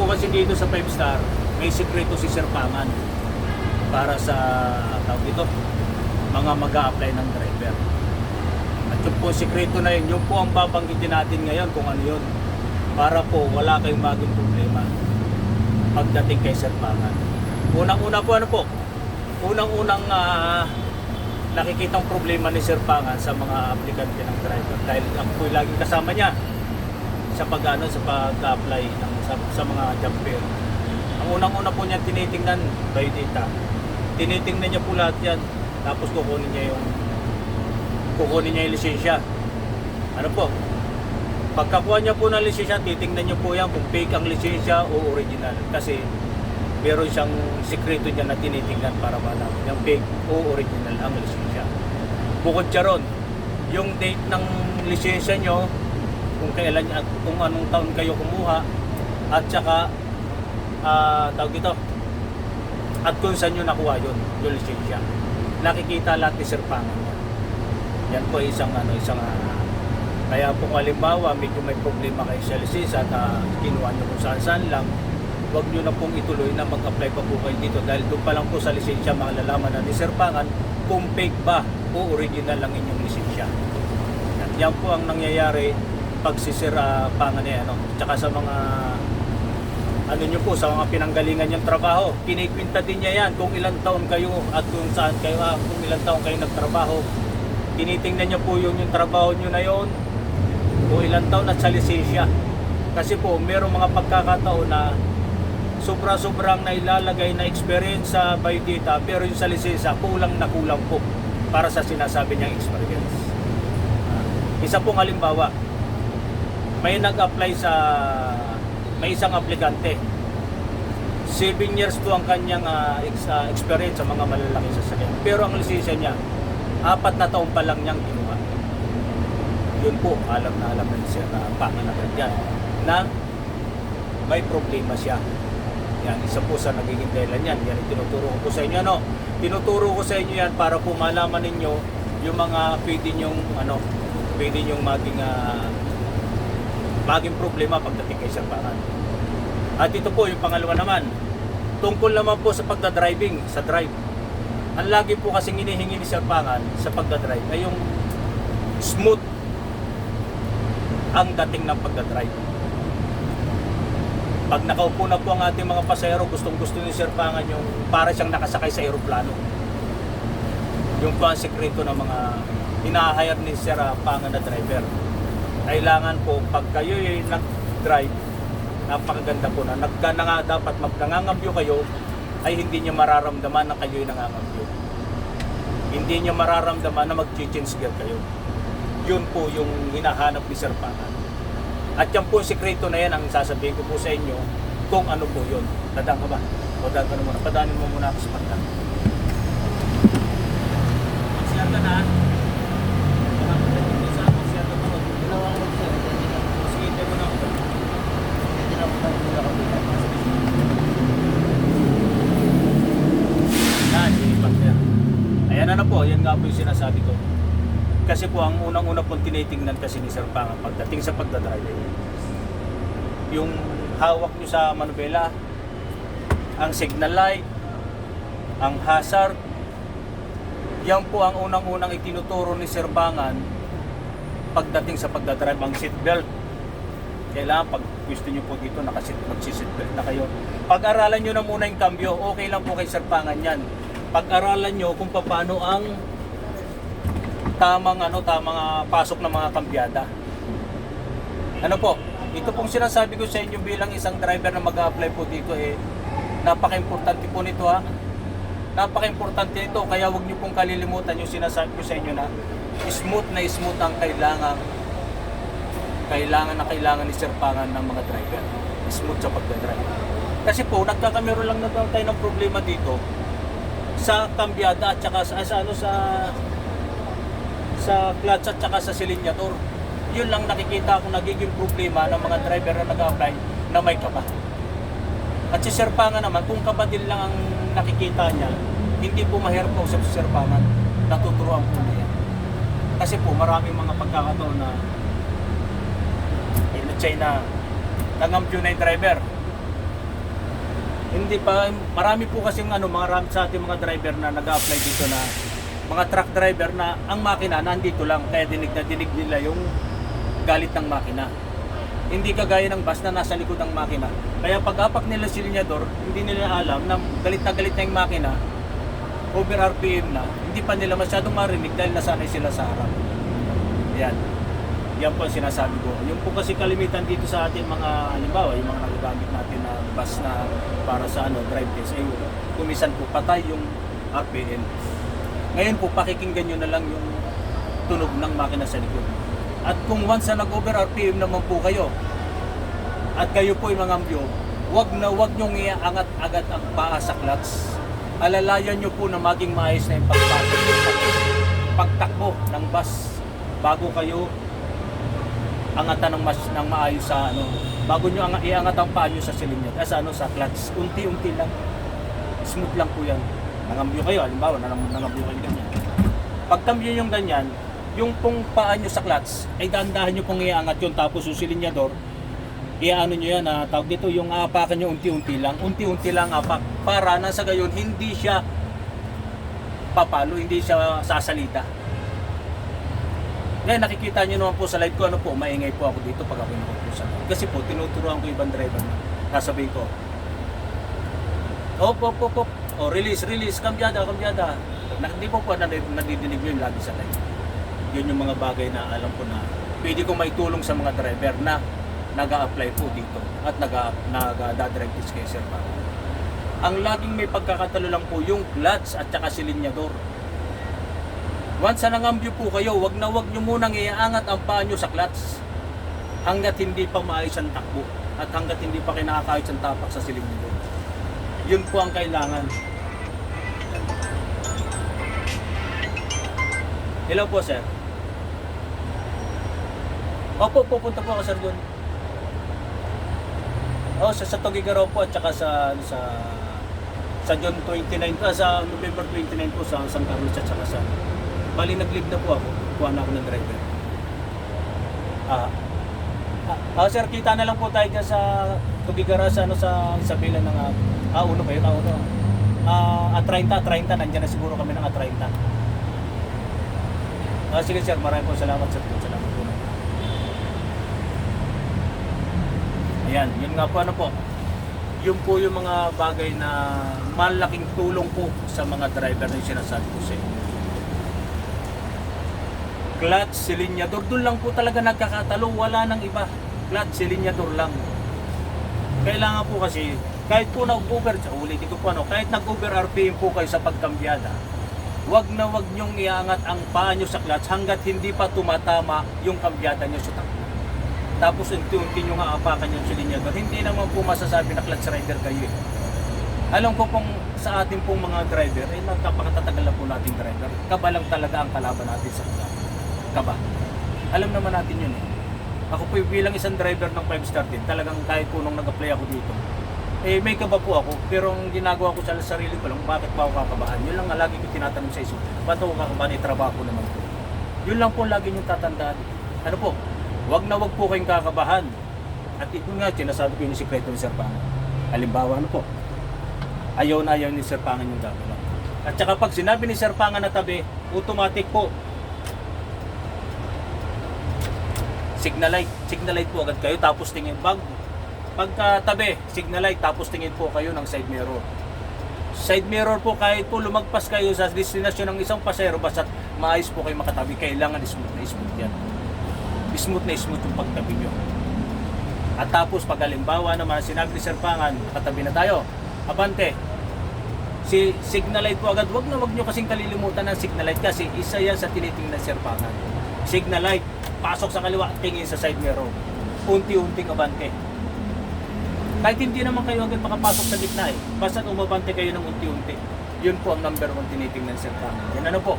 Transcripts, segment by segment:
po kasi dito sa 5 star, may sikreto si Sir Pangan para sa tawag dito, mga mag apply ng driver. At yung po sikreto na yun, yung po ang babanggitin natin ngayon kung ano yun. Para po wala kayong maging problema pagdating kay Sir Pangan. Unang-una po ano po, unang-unang ah, nakikitang problema ni Sir Pangan sa mga aplikante ng driver dahil ako po laging kasama niya sa pag ano, sa pag-apply ng sa, sa mga fair. Ang unang-una po niya tinitingnan biodata. Tinitingnan niya po lahat yan. Tapos kukunin niya yung kukunin niya yung lisensya. Ano po? Pagkakuha niya po ng lisensya, titingnan niyo po yan kung fake ang lisensya o original. Kasi meron siyang sikreto niya na tinitingnan para malaman yung fake o original ang lisensya. Bukod siya ron, yung date ng lisensya nyo, kung kailan at kung anong taon kayo kumuha, at saka ah tawag dito, at kung saan nyo nakuha yun, yung lisensya. Nakikita lahat ni Sir Pangan yan. Po isang ano, isang ah, kaya kung halimbawa medyo may problema kayo sa lisensya at ah, kinuha nyo kung saan saan lang, huwag nyo na pong ituloy na mag-apply pa po kayo dito dahil doon pa lang po sa lisensya malalaman na ni Sir Pangan kung fake ba o original lang inyong lisensya. Yan, po ang nangyayari pag si Sir ah, Pangan eh, ano, tsaka sa mga ano nyo po sa mga pinanggalingan yung trabaho. Kinikwinta din niya yan kung ilang taon kayo at kung saan kayo, ah, kung ilang taon kayo nagtrabaho. Tinitingnan niya po yung, yung trabaho nyo na yon kung ilang taon at sa lisensya. Kasi po, merong mga pagkakataon na sobra-sobrang nailalagay na experience sa biodata pero yung sa lisensya kulang na kulang po para sa sinasabi niyang experience. Ah, isa pong halimbawa, may nag-apply sa may isang aplikante. 7 years po ang kanyang ah, ex- ah, experience sa mga malalaking sasakyan. Pero ang lisensya niya, apat na taon pa lang niyang kinuha. Yun po, alam na alam na siya na panganagad yan. Na may problema siya. Yan, isa po sa nagiging dahilan yan. Yan tinuturo ko po sa inyo. Ano? Tinuturo ko sa inyo yan para po malaman ninyo yung mga pwede nyong, ano, pwede nyong maging ah, maging problema pagdating kay Sir Pangan. At ito po yung pangalawa naman, tungkol naman po sa pagdadriving, sa drive. Ang lagi po kasing hinihingi ni Sir Pangan sa pagdadrive ay yung smooth ang dating ng pagdadrive. Pag nakaupo na po ang ating mga pasahero, gustong gusto ni Sir Pangan yung para siyang nakasakay sa eroplano. Yung po ang sekreto ng mga hinahayar ni Sir ah, Pangan na driver kailangan po pag kayo ay nag-drive napakaganda po na nagka na nga dapat magnangangambyo kayo ay hindi niyo mararamdaman na kayo ay nangangambyo. Hindi niyo mararamdaman na mag-change gear kayo. Yun po yung hinahanap ni Sir Pangan at yan po sekreto na yan ang sasabihin ko po sa inyo kung ano po yun. Dadaan ka ba? o dadaan ka na muna. Padaanin mo muna ako sa pagdaan. Magsiyar ka na magsiyar ka pa Sige, tayo mo na ako. Yan, sige, partner. Ayan na na po, yung sinasabi ko. Kasi po, ang unang-una pong tinitingnan kasi ni Sir Pangan pagdating sa pagdadrive, yung hawak nyo sa manubela, ang signal light, ang hazard, yan po ang unang-unang itinuturo ni Sir Pangan pagdating sa pagdadrive ang seatbelt. Kailangan pag gusto nyo po dito nakasit magsi-seatbelt na kayo. Pag-aralan nyo na muna yung cambio, okay lang po kay Sir Pangan yan. Pag-aralan nyo kung paano ang tamang ano tamang ah, pasok ng mga kambyada. Ano po? Ito pong sinasabi ko sa inyo bilang isang driver na mag-apply po dito eh napaka-importante po nito ha. Napaka-importante nito kaya wag niyo pong kalilimutan yung sinasabi ko sa inyo na smooth na smooth ang kailangan kailangan na kailangan ni Sir Pangan ng mga driver. Smooth sa pagdadrive. Kasi po, nagkakamero lang na tayo ng problema dito sa kambyada at saka sa, sa ano sa sa clutch at saka sa silinyator. Yun lang nakikita ko nagiging problema ng mga driver na nag-apply na may kaba. At si Sir Pangan naman, kung kabadil lang ang nakikita niya, hindi po mahirap kausap si Sir Pangan. Natuturuan po niya. Kasi po maraming mga pagkakataon na eh, let's say na nangampiyo na yung driver. Hindi pa, marami po kasi ano, mga ram sa ating mga driver na nag-apply dito na mga truck driver na ang makina nandito lang kaya dinig na dinig nila yung galit ng makina. Hindi kagaya ng bus na nasa likod ng makina. Kaya pag apak nila si linyador, hindi nila alam na galit na galit na yung makina, over RPM na, hindi pa nila masyadong marinig dahil nasanay sila sa harap. Yan. Yan po ang sinasabi ko. Yung po kasi kalimitan dito sa ating mga, halimbawa, yung mga nagagamit natin na bus na para sa ano, drive test, ay kumisan po patay yung RPM. Ngayon po, pakikinggan nyo na lang yung tunog ng makina sa likod. At kung once na nag-over RPM naman po kayo, at kayo po yung mga ambyo, wag na wag nyong iaangat agad ang paa sa clutch. Alalayan nyo po na maging maayos na yung pagpasok, pagtakbo ng bus bago kayo angatan ng mas ng maayos sa ano bago nyo ang iangat ang paa nyo sa silinyot sa ano sa clutch unti-unti lang smooth lang po yan nangambyo kayo halimbawa nangambyo kayo ganyan pag cambio yung ganyan yung pong paa nyo sa clutch ay dahan-dahan nyo pong iangat yun tapos yung silinyador iaano nyo yan na tawag dito yung apakan nyo unti-unti lang unti-unti lang apak para na sa gayon hindi siya papalo hindi siya sasalita ngayon nakikita nyo naman po sa live ko, ano po, maingay po ako dito pag ako live. Kasi po, tinuturuan ko ibang driver na sasabihin ko, op, op, op, op, oh, release, release, kambyada, kambyada. Na, hindi po po nadidinig yung lagi sa live. Yun yung mga bagay na alam ko na pwede ko maitulong sa mga driver na nag apply po dito at nag-drive test kay Sir. Ang laging may pagkakatalo lang po yung clutch at saka silinyador. Once na nangambyo po kayo, wag na wag nyo munang iaangat ang paa nyo sa clutch hanggat hindi pa maayos ang takbo at hanggat hindi pa kinakakayos ang tapak sa siling nyo. Yun po ang kailangan. Hello po, sir. Opo, pupunta po ako, sir, doon. Oh, sa, sa Tugigaraw po at saka sa, ano, sa sa June 29 ah, sa November 29 po sa San Carlos at saka sa Bali nag-leave na po ako. Kuha na ako ng driver. Ah. Ah, ah, sir, kita na lang po tayo dyan sa Tugigara sa ano sa Isabela ng ah, uno ba yun? Ah, uno. Ah, at 30, 30 nandiyan na siguro kami ng at 30. Ah, sige sir, maraming po salamat sir. Salamat po. Ayan, yun nga po ano po. Yun po yung mga bagay na malaking tulong po sa mga driver na yung sinasabi ko sa clutch, silinyador, doon lang po talaga nagkakatalo, wala nang iba. Clutch, silinyador lang. Kailangan po kasi, kahit po nag-over, ulitin ko po ano, kahit nag-over RPM po kayo sa pagkambyada, wag na wag nyong iangat ang paa nyo sa clutch hanggat hindi pa tumatama yung kambyada nyo sa takbo. Tapos unti-unti nyo nga apakan yung silinyador. Hindi naman po masasabi na clutch rider kayo eh. Alam ko pong sa ating pong mga driver, eh napakatatagal na po nating driver. Kaba lang talaga ang kalaban natin sa clutch kaba. Alam naman natin yun eh. Ako po bilang isang driver ng 5 star din, talagang kahit po nung nag-apply ako dito, eh may kaba po ako, pero ang ginagawa ko sa sarili ko lang, bakit ba ako kakabahan? Yun lang lagi ko tinatanong sa isip, ba't ako kakabahan? Eh, trabaho ko naman po. Yun lang po lagi niyong tatandaan. Ano po, wag na wag po kayong kakabahan. At ito nga, sinasabi ko yung sikreto ni Sir Pangan. Halimbawa, ano po, ayaw na ayaw ni Sir Pangan yung gagawin. At saka pag sinabi ni Sir Pangan na tabi, automatic po, signal light. Signal light po agad kayo tapos tingin bag. Pagka tabi, signal light tapos tingin po kayo ng side mirror. Side mirror po kahit po lumagpas kayo sa destinasyon ng isang pasero basta maayos po kayo makatabi. Kailangan smooth na smooth yan. Smooth na smooth yung pagtabi nyo. At tapos pag halimbawa naman sinabi ni Sir Pangan, nakatabi na tayo. Abante, si signal light po agad. Wag na wag nyo kasing kalilimutan ng signal light kasi isa yan sa tinitingnan ni Sir Pangan. Signal light, pasok sa kaliwa, tingin sa side mirror. Unti-unting abante. Kahit hindi naman kayo agad makapasok sa gitna eh. Basta umabante kayo ng unti-unti. Yun po ang number one tinitingnan sa kanan. Yan ano po.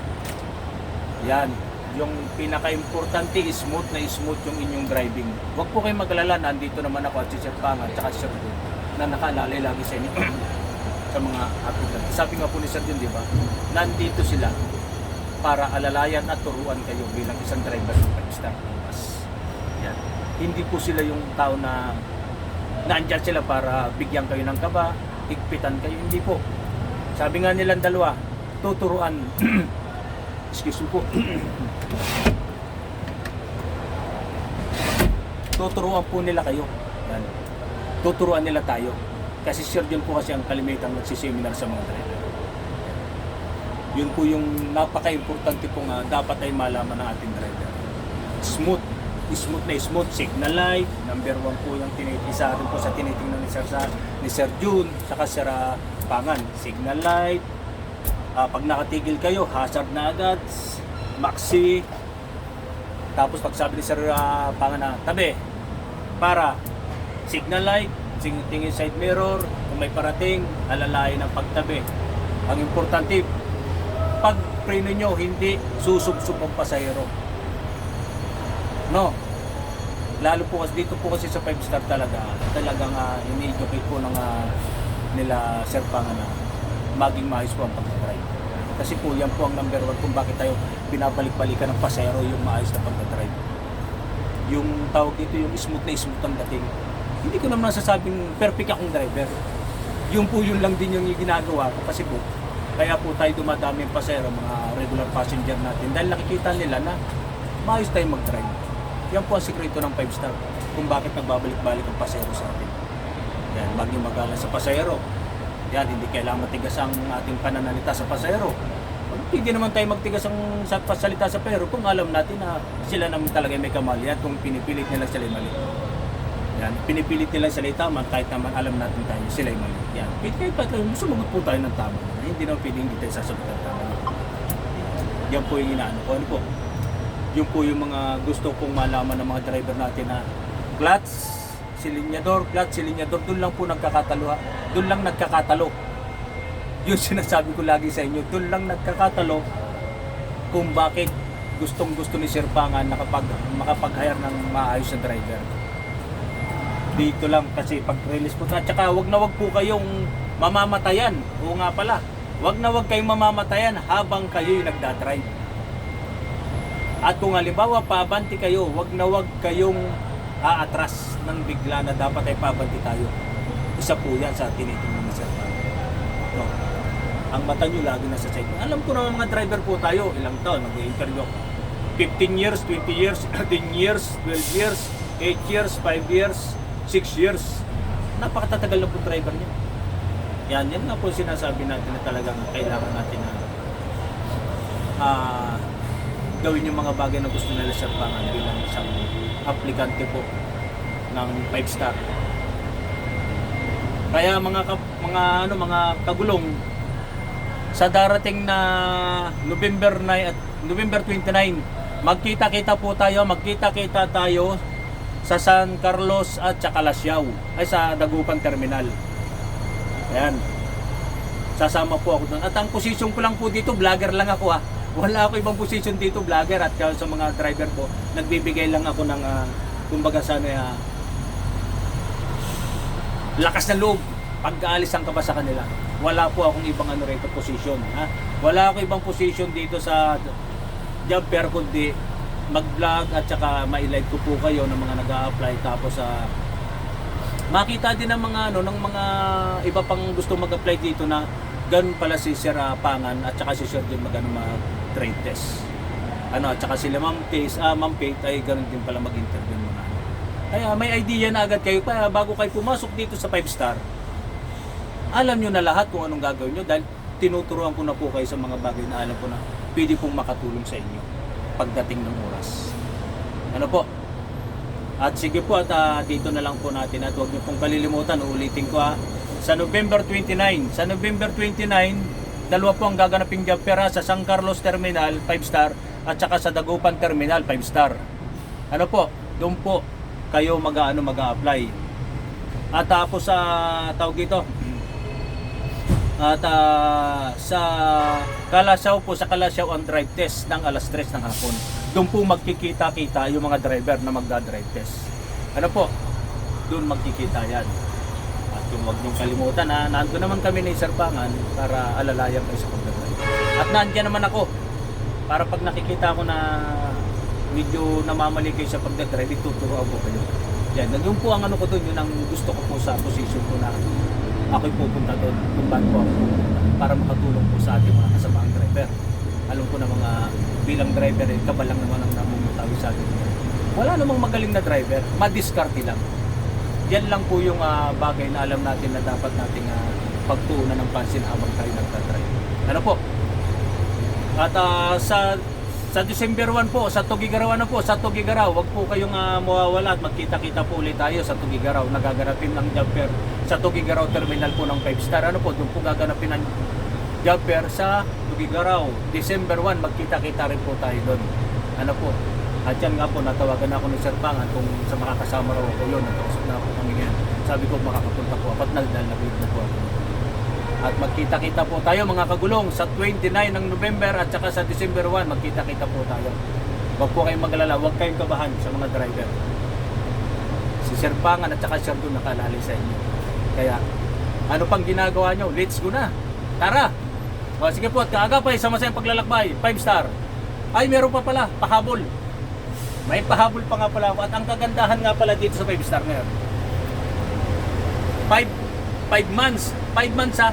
Yan. yung pinaka-importante smooth na smooth yung inyong driving. Huwag po kayong magalala, nandito naman ako at si Sir Panga at saka si Sir Jun, na nakaalala lagi sa inyo sa mga applicant. Sabi nga po ni Sir Jun, di ba? Nandito sila para alalayan at turuan kayo bilang isang driver ng five-star bus. Yan. Hindi po sila yung tao na naandyan sila para bigyan kayo ng kaba, higpitan kayo. Hindi po. Sabi nga nilang dalawa, tuturuan. Excuse po. tuturuan po nila kayo. Yan. Tuturuan nila tayo. Kasi sure yun po kasi ang kalimitang nagsiseminar sa mga driver. Yun po yung napaka-importante po nga dapat ay malaman ng ating driver. Smooth. Smooth na smooth. Signal light. Number one po yung tinit isa rin po sa tinitingnan ni Sir, sa, ni Sir June saka Sir ah, Pangan. Signal light. Ah, pag nakatigil kayo, hazard na agad. Maxi. Tapos pag sabi ni Sir ah, Pangan na, tabi. Para. Signal light. Tingin side mirror. Kung may parating, alalayan ang pagtabi. Ang importante, pag preno nyo, hindi susubsub ang pasahero. No. Lalo po kasi dito po kasi sa 5 star talaga, talagang uh, ini-educate po ng ah, nila Sir Panga na maging maayos po ang pag-drive. Kasi po yan po ang number one kung bakit tayo binabalik-balikan ng pasahero yung maayos na pag-drive. Yung tawag dito yung smooth na smooth ang dating. Hindi ko naman nasasabing perfect akong driver. Yung po yun lang din yung ginagawa ko kasi po kaya po tayo dumadami ang pasahero, mga regular passenger natin dahil nakikita nila na maayos tayong mag-drive. Yan po ang sikreto ng 5 star kung bakit nagbabalik-balik ang pasahero sa atin. Yan, wag niyo magalang sa pasahero. Yan, hindi kailangan matigas ang ating pananalita sa pasahero. Hindi naman tayo magtigas ang sa pasalita sa pasahero kung alam natin na sila naman talaga may kamali at kung pinipilit nila sila mali. Yan, pinipilit nila sila tama kahit naman alam natin tayo sila mali. Yan, kahit pa tayo, sumagot po tayo ng tama. Hindi naman pwedeng hindi tayo sasagot ng tama. Yan po yung inaano ko. Ano po? Yung po yung mga gusto kong malaman ng mga driver natin na clutch, silinyador, clutch, silinyador, doon lang po nagkakatalo. Doon lang nagkakatalo. Yung sinasabi ko lagi sa inyo, doon lang nagkakatalo kung bakit gustong gusto ni Sir Pangan na kapag makapag-hire ng maayos na driver. Dito lang kasi pag-release po. At saka wag na wag po kayong mamamatayan. Oo nga pala. Wag na wag kayong mamamatayan habang kayo'y nagdadrive. At kung halimbawa pabanti kayo, wag na wag kayong aatras ng bigla na dapat ay pabanti tayo. Isa po yan sa tinitingnan ni Sir Pangan. No. Ang mata nyo lagi nasa side. Alam ko naman mga driver po tayo, ilang taon, nag-interview ako. 15 years, 20 years, 10 years, 12 years, 8 years, 5 years, 6 years. Napakatatagal na po driver niya. Yan, yan nga po sinasabi natin na talagang kailangan natin na ah, gawin yung mga bagay na gusto nila sa pangan bilang isang aplikante po ng 5 star. Kaya mga ka- mga ano mga kagulong sa darating na November 9 at November 29 magkita-kita po tayo, magkita-kita tayo sa San Carlos at saka Lasyaw ay sa Dagupan Terminal. Ayan. Sasama po ako doon. At ang position ko lang po dito, vlogger lang ako ha. Wala ako ibang position dito, vlogger at sa mga driver ko, nagbibigay lang ako ng ah, kumbaga sana ah, lakas ng loob pag-aalisan ka ba sa kanila. Wala po akong ibang ano rito position ha? Wala akong ibang position dito sa job fair kundi mag-vlog at saka ma-live ko po kayo ng mga nag-a-apply. Tapos sa makita din ng mga ano ng mga iba pang gusto mag-apply dito na ganun pala si Sir ah, Pangan at saka si Sir din mag mag-trade test ano at saka sila Ma'am Pace ah Ma'am Pate ay ganun din pala mag-interview mga ano. Kaya may idea na agad kayo pa bago kayo pumasok dito sa 5 star. Alam nyo na lahat kung anong gagawin nyo dahil tinuturuan ko na po kayo sa mga bagay na alam ko na pwede pong makatulong sa inyo pagdating ng oras. Ano po? At sige po at ah, dito na lang po natin at huwag niyo pong kalilimutan, uulitin ko ha. Sa November 29, sa November 29, dalawa po ang gaganaping job fair sa San Carlos Terminal 5 star at saka sa Dagupan Terminal 5 star. Ano po? Doon po kayo mag-ano mag-apply. At tapos sa tawag dito at ah, sa Kalasyaw po sa Kalasyaw ang drive test ng alas 3 ng hapon. Doon po magkikita-kita yung mga driver na magda-drive test. Ano po? Doon magkikita yan. Yung wag niyong kalimutan na nandun naman kami ni Sir para alalayan kayo sa pagdadrive. At nandiyan naman ako para pag nakikita ko na medyo namamali kayo sa pagdadrive, ituturoan ko kayo. Yan, yun po ang ano ko doon, yun ang gusto ko po sa position ko na ako'y pupunta doon kung ba't po ako para makatulong po sa ating mga kasamaang driver. Alam ko na mga bilang driver, eh, kabalang naman ang namumutawi sa atin. Wala namang magaling na driver, madiskarte lang. Yan lang po yung ah, bagay na alam natin na dapat nating uh, pagtuunan ng pansin habang tayo nagdadrive. Ano po? At ah, sa sa December 1 po, sa Tugigaraw na po, sa Tugigaraw, wag po kayong ah, mawawala at magkita-kita po ulit tayo sa Tugigaraw. Nagaganapin ng jumper sa Tugigaraw Terminal po ng 5 Star. Ano po, doon po gaganapin ng jumper sa Tugigaraw. December 1, magkita-kita rin po tayo doon. Ano po, at yan nga po, natawagan ako ni Sir Pangan kung sa makakasama raw ako yun. Natausap na ako kami ngayon. Sabi ko, makakapunta po ako at nagdal na na po ako. At magkita-kita po tayo mga kagulong sa 29 ng November at saka sa December 1 magkita-kita po tayo. Huwag po kayong magalala, huwag kayong kabahan sa mga driver. Si Sir Pangan at saka Sir Dun nakalali sa inyo. Kaya ano pang ginagawa nyo? Let's go na. Tara! O, sige po, at kaaga pa, sama sa paglalakbay. 5 star. Ay, meron pa pala, pahabol. May pahabol pa nga pala ako. At ang kagandahan nga pala dito sa 5 star ngayon. 5 5 months. 5 months ha.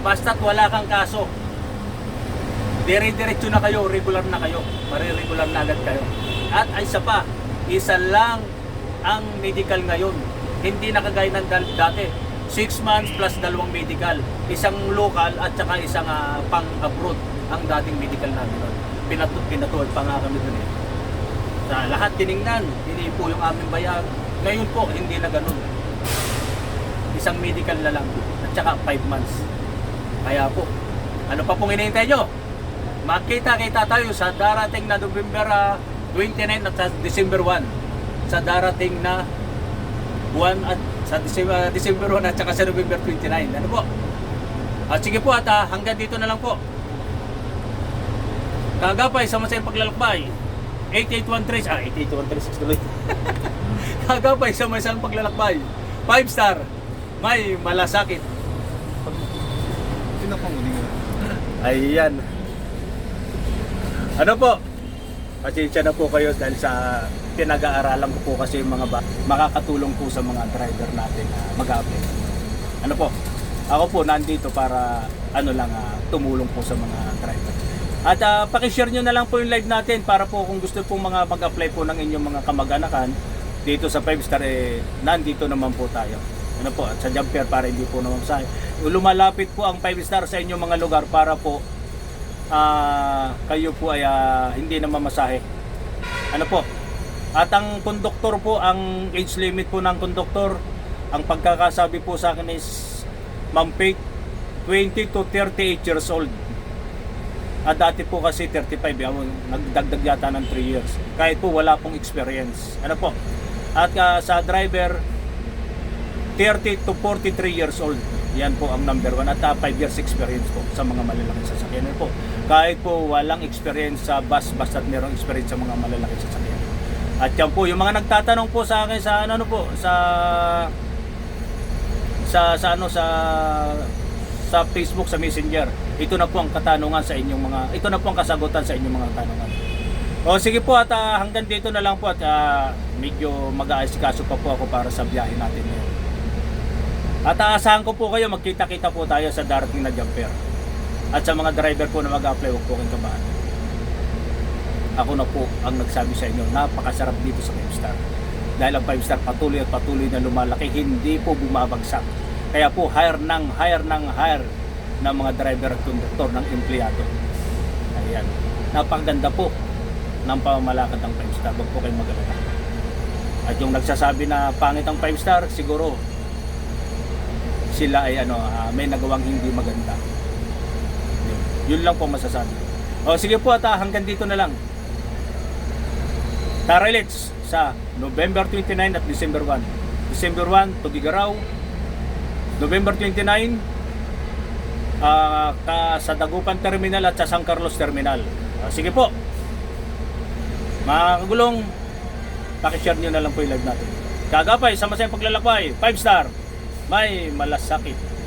Basta't wala kang kaso. Dire-diretso na kayo, regular na kayo. Mariregular na agad kayo. At isa pa, isa lang ang medical ngayon. Hindi na kagaya ng dati. 6 months plus dalawang medical. Isang local at saka isang ah, pang-abroad ang dating medical namin nun. Pinatu pinatuwad pa nga kami dun eh. Sa lahat tiningnan, hindi po yung aming bayan. Ngayon po, hindi na ganun isang medical na lang at saka 5 months. Kaya po, ano pa pong hinihintay nyo? Magkita-kita tayo sa darating na November ah, 29 at sa December 1. Sa darating na buwan at sa December, December 1 at saka sa November 29. Ano po? At sige po at ah, hanggang dito na lang po. Kagapay sa masayang paglalakbay. 8813 ah 8813 tuloy. Kagapay sa masayang paglalakbay. 5 star. May malasakit. Sino pang uli nga? Ayan. Ano po? Pasensya na po kayo dahil sa pinag-aaralan ko po kasi yung mga ba makakatulong po sa mga driver natin na mag-apply. Ano po? Ako po nandito para ano lang ah, tumulong po sa mga driver. At uh, pakishare nyo na lang po yung live natin para po kung gusto pong mga mag-apply po ng inyong mga kamag-anakan dito sa 5 star eh nandito naman po tayo. Ano po, at sa jumper para hindi po naman sa lumalapit po ang 5 star sa inyong mga lugar para po ah, kayo po ay ah, hindi na mamasahe. Ano po? At ang konduktor po, ang age limit po ng konduktor, ang pagkakasabi po sa akin is Ma'am Faith, 20 to 38 years old. At dati po kasi 35, yun, nagdagdag yata ng 3 years. Kahit po wala pong experience. Ano po? At ah, sa driver, 30 to 43 years old. Yan po ang number 1 at 5 years experience po sa mga malalaking sasakyan po. Kahit po walang experience sa bus, basta't merong experience sa mga malalaking sasakyan. At yan po, yung mga nagtatanong po sa akin sa ano, ano po, sa sa sa ano sa sa Facebook sa Messenger. Ito na po ang katanungan sa inyong mga ito na po ang kasagutan sa inyong mga tanungan. O sige po at ah, hanggang dito na lang po at ah, medyo mag-aasikaso pa po ako para sa biyahe natin ngayon. At aasahan ko po kayo, magkita-kita po tayo sa darating na jumper. At sa mga driver po na mag-apply, huwag po kayong kabahan. Ako na po ang nagsabi sa inyo, napakasarap dito sa 5 star. Dahil ang 5 star patuloy at patuloy na lumalaki, hindi po bumabagsak. Kaya po hire ng hire ng hire ng mga driver at conductor ng empleyado. Ayan. Napakaganda po ng pamamalakad ng 5 star. Huwag po kayong mag-alala. At yung nagsasabi na pangit ang 5 star, siguro sila ay ano, ah, may nagawang hindi maganda. Yun, yun lang po masasabi. O sige po at ah, hanggang dito na lang. Tara let's sa November 29 at December 1. December 1, Tugigaraw. November 29, ah, ka, sa Dagupan Terminal at sa San Carlos Terminal. Ah, sige po. Mga kagulong, pakishare nyo na lang po yung live natin. Kagapay, sama sa paglalakbay, 5 star, may malasakit